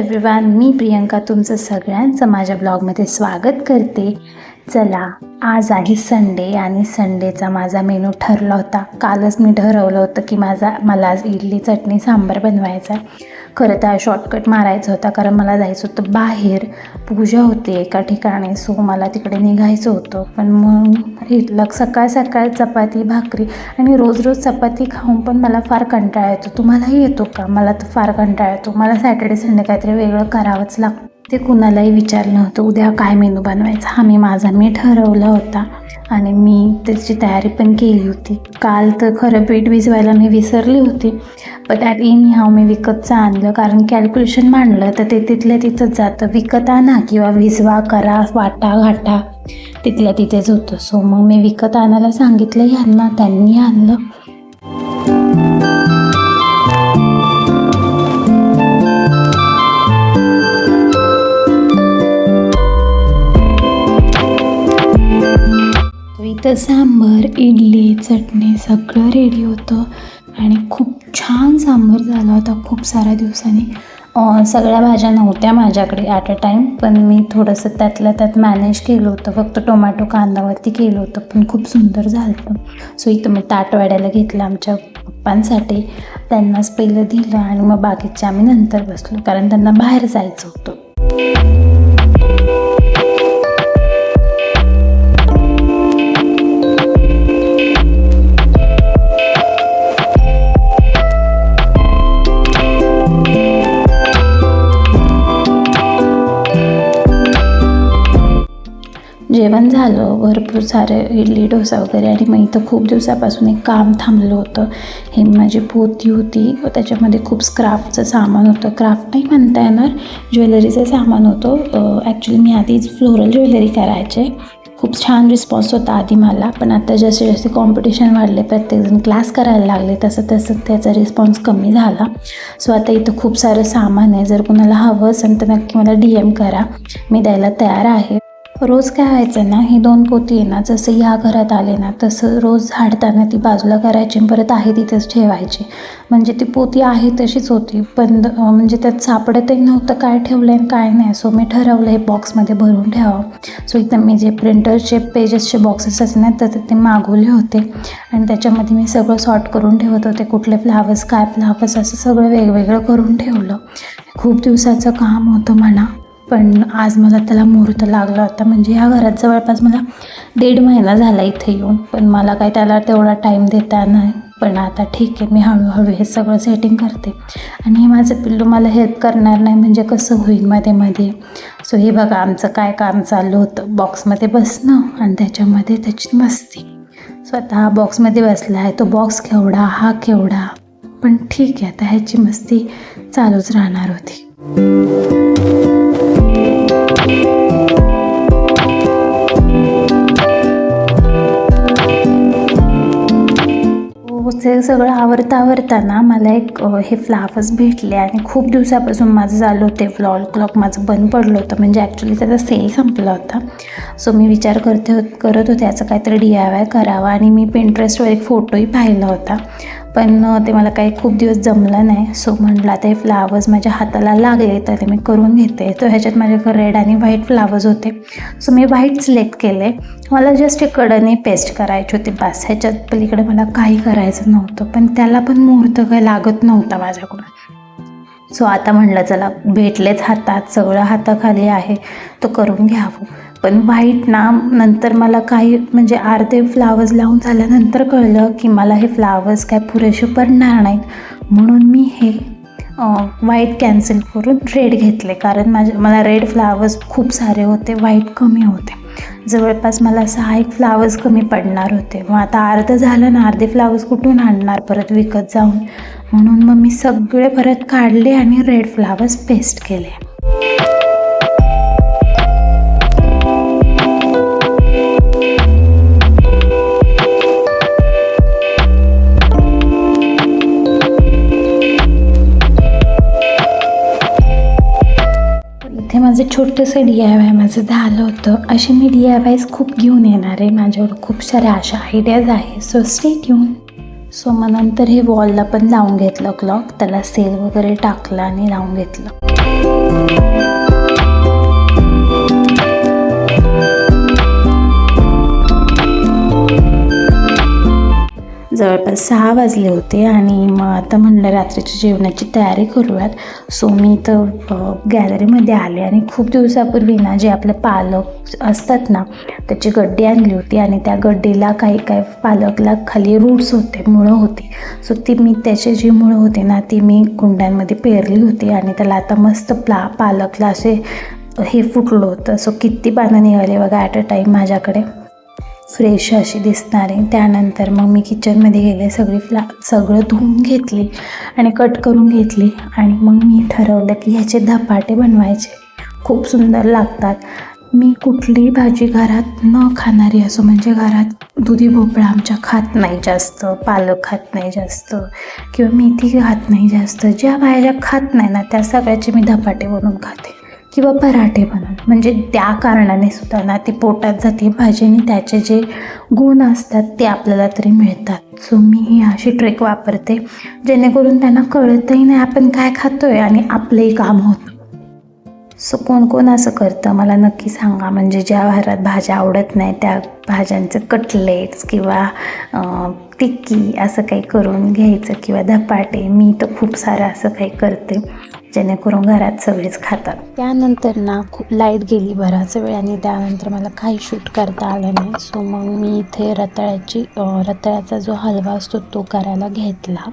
Everyone मी प्रियंका तुमचं सगळ्यांचं माझ्या ब्लॉगमध्ये स्वागत करते. चला आज आहे संडे आणि संडेचा माझा मेनू ठरला होता. कालच मी ठरवलं होतं की माझा मला आज इडली चटणी सांबार बनवायचा आहे. खरं तर शॉर्टकट मारायचा होता कारण मला जायचं होतं बाहेर. पूजा होती एका ठिकाणी सो मला तिकडे निघायचं होतं. पण मग इथलं सकाळ सकाळ चपाती भाकरी आणि रोज रोज चपाती खाऊन पण मला फार कंटाळा येतो. तुम्हालाही येतो का? मला तर फार कंटाळा येतो. मला सॅटर्डे संडे काहीतरी वेगळं करावंच लागतं. ते कुणालाही विचारलं होतं उद्या काय मेनू बनवायचा? हा मी माझा मी ठरवला होता. आणि मी त्याची तयारी पण केली होती. काल तर खरं पीठ भिजवायला मी विसरली होती. पण ॲट इन ह्याव मी विकतचं आणलं. कारण कॅल्क्युलेशन मांडलं तर ते तिथल्या तिथंच जातं. विकत आणा किंवा भिजवा करा वाटा घाटा. तिथल्या तिथेच होतं. सो मग मी विकत आणायला सांगितलं ह्यांना त्यांनी आणलं. तर सांबर सांबार इडली चटणी सगळं रेडी होतं. आणि खूप छान सांबार झाला होता खूप साऱ्या दिवसांनी. सगळ्या भाज्या नव्हत्या माझ्याकडे ॲट अ टाईम पण मी थोडंसं त्यातल्या त्यात मॅनेज केलं होतं. फक्त टोमॅटो कांदावरती केलं होतं पण खूप सुंदर झालं होतं. सो इथं मी ताट वाढायला घेतलं आमच्या पप्पांसाठी. त्यांनाच पहिलं दिलं आणि मग बाकीचे आम्ही नंतर बसलो कारण त्यांना बाहेर जायचं होतं. जेवण झालं भरपूर सारे इडली डोसा वगैरे आणि मग इथं खूप दिवसापासून एक काम थांबलं होतं. हे माझी पोती होती. त्याच्यामध्ये खूप स्क्राफ्टचं सामान होतं. क्राफ्ट नाही म्हणता येणार ज्वेलरीचं सामान होतं. ॲक्च्युली मी आधीच फ्लोरल ज्वेलरी करायचे. खूप छान रिस्पॉन्स होता आधी मला. पण आता जसे जसे कॉम्पिटिशन वाढले. प्रत्येकजण क्लास करायला लागले. तसं तसं त्याचा रिस्पॉन्स कमी झाला. सो आता इथं खूप सारं सामान आहे. जर कुणाला हवं असेल तर नक्की मला डी एम करा. मी द्यायला तयार आहे. रोज काय व्हायचं ना ही दोन पोती आहे ना जसं या घरात आले ना तसं रोज झाडताना ती बाजूला करायची परत आहे तिथेच ठेवायची. म्हणजे ती पोती आहे तशीच होती पण म्हणजे त्यात सापडतही नव्हतं काय ठेवलं आहे काय नाही सो मी ठरवलं हे बॉक्समध्ये भरून ठेवावं. सो इथं मी जे प्रिंटरचे पेजेसचे बॉक्सेस असणार तर ते मागवले होते. आणि त्याच्यामध्ये मी सगळं सॉर्ट करून ठेवत होते कुठले फ्लावर्स काय फ्लावर्स असं सगळं वेगवेगळं करून ठेवलं. खूप दिवसाचं काम होतं म्हणा. पण आज मला त्याला मुहूर्त लागला होता. म्हणजे ह्या घरात जवळपास मला दीड महिना झाला इथे येऊन. पण मला काय त्याला तेवढा टाईम देता नाही. पण आता ठीक आहे मी हळूहळू हे सगळं सेटिंग करते. आणि हे माझं पिल्लू मला हेल्प करणार नाही म्हणजे कसं होईल मध्ये मध्ये. सो हे बघा आमचं काय काम चालू होतं. बॉक्समध्ये बसणं आणि त्याच्यामध्ये त्याची मस्ती. स्वतः बॉक्समध्ये बसला आहे. तो बॉक्स केवढा हा केवढा. पण ठीक आहे आता ह्याची मस्ती चालूच राहणार होती. हो, हो, ते सगळं आवरता आवरताना मला एक हे फ्लावर्स भेटले आणि खूप दिवसापासून माझं चालू होते फ्लॉल क्लॉक माझं बंद पडलं होतं म्हणजे ॲक्च्युली त्याचा सेल संपला होता. सो मी विचार करते करत होते याचं काहीतरी डी आय वाय करावा आणि मी पिंटरेस्टवर एक फोटोही पाहिला होता. पण ते मला काही खूप दिवस जमलं नाही. सो म्हटलं आता हे फ्लावर्स माझ्या हाताला लागले तर ते मी करून घेते. तर ह्याच्यात माझ्याकडे रेड आणि व्हाईट फ्लावर्स होते. सो मी व्हाईट सिलेक्ट केले. मला जस्ट एक कडनी पेस्ट करायची होती बस. ह्याच्यात पलीकडे मला काही करायचं नव्हतं. पण त्याला पण मुहूर्त काही लागत नव्हता माझ्याकडून. सो आता म्हणलं चला भेटलेच हातात. सगळं हाताखाली आहे. तो करून घ्यावं. पण व्हाईट ना नंतर मला काही म्हणजे अर्धे फ्लावर्स लावून झाल्यानंतर कळलं की मला हे फ्लावर्स काय पुरेसे पडणार नाहीत. म्हणून मी हे व्हाईट कॅन्सल करून रेड घेतले. कारण माझे मला रेड फ्लावर्स खूप सारे होते व्हाईट कमी होते. जवळपास मला सहा एक फ्लावर्स कमी पडणार होते. मग आता अर्धं झालं ना अर्धे फ्लावर्स कुठून आणणार परत विकत जाऊन? म्हणून मग मी सगळे परत काढले आणि रेड फ्लावर्स पेस्ट केले. माझं छोटंसं डी आय वाय माझं झालं होतं. असे मी डी आय वायज खूप घेऊन येणार आहे. माझ्यावर खूप साऱ्या अशा आयडियाज आहे सो स्टे घेऊन सो मग नंतर हे वॉलला पण लावून घेतलं क्लॉक त्याला सेल वगैरे टाकला आणि लावून घेतलं. जवळपास सहा वाजले होते आणि मग आता म्हणलं रात्रीच्या जेवणाची तयारी करूयात. सो मी तर गॅलरीमध्ये आले आणि खूप दिवसापूर्वी ना जे आपले पालक असतात ना त्याची गड्डी आणली होती आणि त्या गड्डीला काही काही पालकला खाली रूट्स होते मुळं होती. सो ती मी त्याचे जी मुळं होती ना ती मी कुंड्यांमध्ये पेरली होती आणि त्याला आता मस्त प्ला पालकला असे हे फुटलं होतं. सो किती पानं निघाले बघा ॲट अ टाईम माझ्याकडे. फ्रेश अशी दिसणारी त्यानंतर मग मी किचनमध्ये गेले सगळी फ्ला सगळं धुवून घेतली आणि कट करून घेतली आणि मग मी ठरवलं की ह्याचे धपाटे बनवायचे. खूप सुंदर लागतात. मी कुठलीही भाजी घरात न खाणारी असो म्हणजे घरात दुधी भोपळा आमच्या खात नाही जास्त पालक खात नाही जास्त किंवा मेथी खात नाही जास्त ज्या भाज्या खात नाही ना त्या सगळ्याचे मी धपाटे बनवून खाते. किंवा पराठे बनवून म्हणजे त्या कारणाने सुद्धा ना ती पोटात जाते. भाजी आणि त्याचे जे गुण असतात ते आपल्याला तरी मिळतात. सो मी ही अशी ट्रिक वापरते जेणेकरून त्यांना कळतही नाही आपण काय खातोय आणि आपलंही काम होतं सो कोण कोण असं करतं? मला नक्की सांगा. म्हणजे ज्या घरात भाज्या आवडत नाही त्या भाज्यांचं कटलेट्स किंवा टिक्की असं काही करून घ्यायचं किंवा धपाटे. मी तर खूप सारं असं काही करते. जेणेकरून घरात सगळेच खातात. त्यानंतर ना खूप लाइट गेली बराच वेळ आणि त्यानंतर मला काही शूट करता आलं नाही. सो मग मी इथे रताळ्याची रताळ्याचा जो हलवा असतो तो करायला घेतला.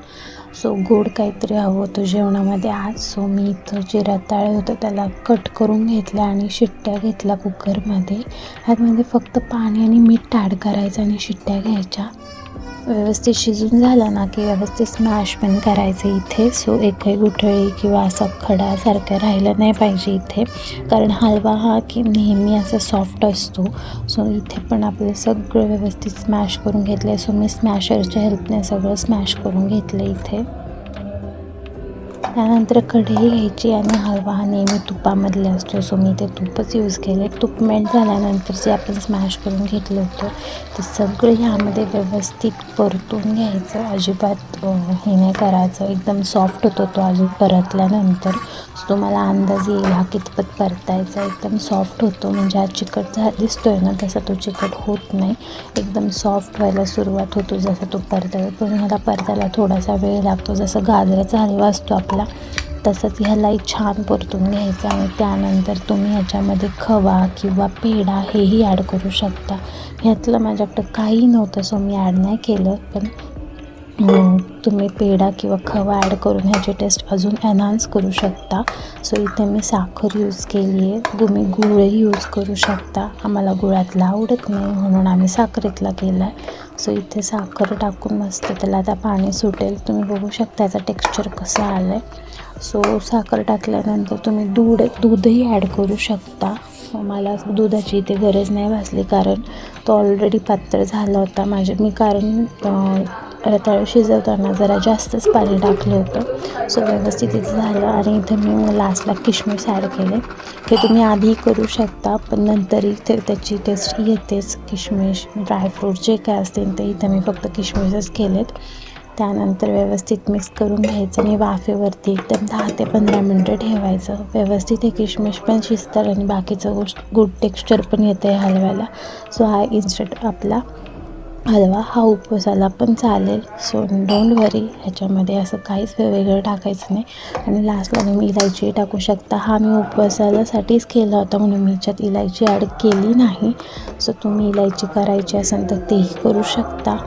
सो गोड काहीतरी हवं होतं जेवणामध्ये आज. सो मी इथं जे रताळे होतं त्याला कट करून घेतलं आणि शिट्ट्या घेतल्या कुकरमध्ये. ह्यामध्ये फक्त पाणी आणि मीठ टाड करायचं आणि शिट्ट्या घ्यायच्या. व्यवस्थित शिजून झाला ना की व्यवस्थित स्मॅश पण करायचं इथे. सो एकही गुठळी किंवा असा खडासारखं राहिलं नाही पाहिजे इथे. कारण हलवा हा की नेहमी असा सॉफ्ट असतो. सो इथे पण आपलं सगळं व्यवस्थित स्मॅश करून घेतलं आहे सो मी स्मॅशरच्या हेल्पने सगळं स्मॅश करून घेतलं इथे. त्यानंतर कढई घ्यायची आणि हलवा हा नेहमी तुपामधले असतो. सो मी ते तूपच यूज केले. तूप मेल्ट झाल्यानंतर जे आपण स्मॅश करून घेतलं होतं ते सगळं ह्यामध्ये व्यवस्थित परतून घ्यायचं. अजिबात हे नाही करायचं. एकदम सॉफ्ट होतो तो अजून परतल्यानंतर. सो तुम्हाला अंदाज येईल हा कितपत परतायचा. एकदम सॉफ्ट होतो. म्हणजे हा चिकट झा दिसतोय ना तसा तो चिकट होत नाही. एकदम सॉफ्ट व्हायला सुरुवात होतो जसा तो परतायला पण ह्याला परतायला थोडासा वेळ लागतो. जसं गाजराचा हलवा असतो आपला तसंच ह्यालाही छान परतून घ्यायचं आणि त्यानंतर तुम्ही ह्याच्यामध्ये खवा किंवा पेढा हेही ॲड करू शकता. ह्यातलं माझ्याकडं काही नव्हतं सो मी ॲड नाही केलं पण तुम्ही पेढा किंवा खवा ॲड करून ह्याची टेस्ट अजून एनहान्स करू शकता. सो इथे मी साखर यूज केली आहे. तुम्ही गुळही यूज करू शकता. आम्हाला गुळातला आवडत नाही म्हणून आम्ही साखरेतला केला आहे सो इथे साखर टाकून मस्त त्याला आता पाणी सुटेल. तुम्ही बघू शकता याचा टेक्स्चर कसं आलं आहे सो साखर टाकल्यानंतर तुम्ही दूध दूधही ॲड करू शकता. मला दुधाची इथे गरज नाही भासली कारण तो ऑलरेडी पात्र झाला होता. माझ्या मी कारण रताळू शिजवताना जरा जास्तच पाणी टाकलं होतं. सो व्यवस्थित इथं झालं आणि इथं मी लास्टला किशमिश ॲड केले. हे तुम्ही आधी करू शकता पण नंतर इथे त्याची टेस्ट येतेच. किशमिश ड्रायफ्रूट जे काय असतील ते इथं मी फक्त किशमिशच केलेत. त्यानंतर व्यवस्थित मिक्स करून घ्यायचं आणि वाफेवरती एकदम दहा ते पंधरा मिनटं ठेवायचं. व्यवस्थित हे किशमिश पण शिजतात आणि बाकीचं गोष्ट गुड टेक्स्चर पण येतं आहे हलव्याला. सो हा इन्स्टंट आपला हलवा हा उपवासाला पण चालेल. सो डोंट वरी ह्याच्यामध्ये असं काहीच वेगळं टाकायचं नाही. आणि लास्टला तुम्ही इलायची टाकू शकता. हा मी उपवासालासाठीच केला होता म्हणून मी याच्यात इलायची ॲड केली नाही. सो तुम्ही इलायची करायची असेल तर तेही करू शकता.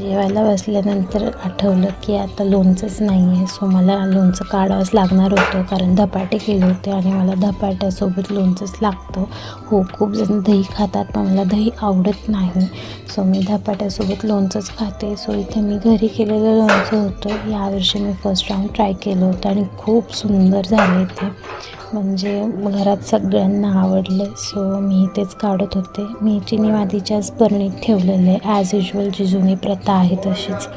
जेवायला बसल्यानंतर आठवलं की आता लोणचंच नाही आहे सो मला लोणचं काढावंच लागणार होतं कारण धपाटे केले होते आणि मला धपाट्यासोबत लोणचंच लागतं. हो खूप जण दही खातात पण मला दही आवडत नाही. सो मी धपाट्यासोबत लोणचंच खाते. सो इथे मी घरी केलेलं लोणचं होतं. यावर्षी मी फर्स्ट राऊंड ट्राय केलं होतं आणि खूप सुंदर झाले ते म्हणजे घरात सगळ्यांना आवडले. सो मी तेच काढत होते. मी चिनी मातीच्याच बरणीत ठेवलेले ॲज युजल जी जुनी प्रथा आहे तशीच.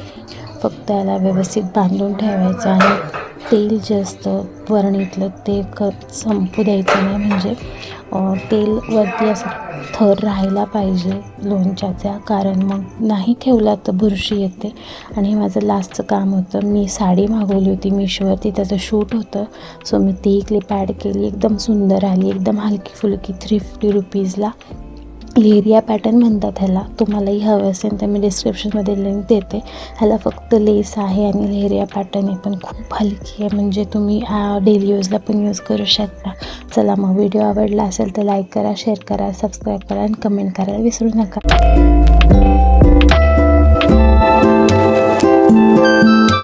फक्त याला व्यवस्थित बांधून ठेवायचं आणि तेल जे असतं वरणीतलं ते क संपू द्यायचं नाही. म्हणजे तेलवरती तेल वरती असं थर राहायला पाहिजे लोणच्याचा. कारण मग नाही ठेवला तर बुरशी येते. आणि हे माझं लास्टचं काम होतं. मी साडी मागवली होती मिशोवरती. त्याचं शूट होतं. सो मी ती क्लिप ॲड केली. एकदम सुंदर आली. एकदम हलकी फुलकी थ्री फिफ्टी रुपीजला लेरिया पॅटर्न म्हणतात ह्याला. तुम्हालाही हवं असेल तर मी डिस्क्रिप्शनमध्ये लिंक देते. ह्याला फक्त लेस आहे आणि लेरिया पॅटर्न आहे पण खूप हलकी आहे. म्हणजे तुम्ही डेली यूजला पण यूज करू शकता. चला मग व्हिडिओ आवडला असेल तर लाईक करा शेअर करा सबस्क्राईब करा आणि कमेंट करायला विसरू नका.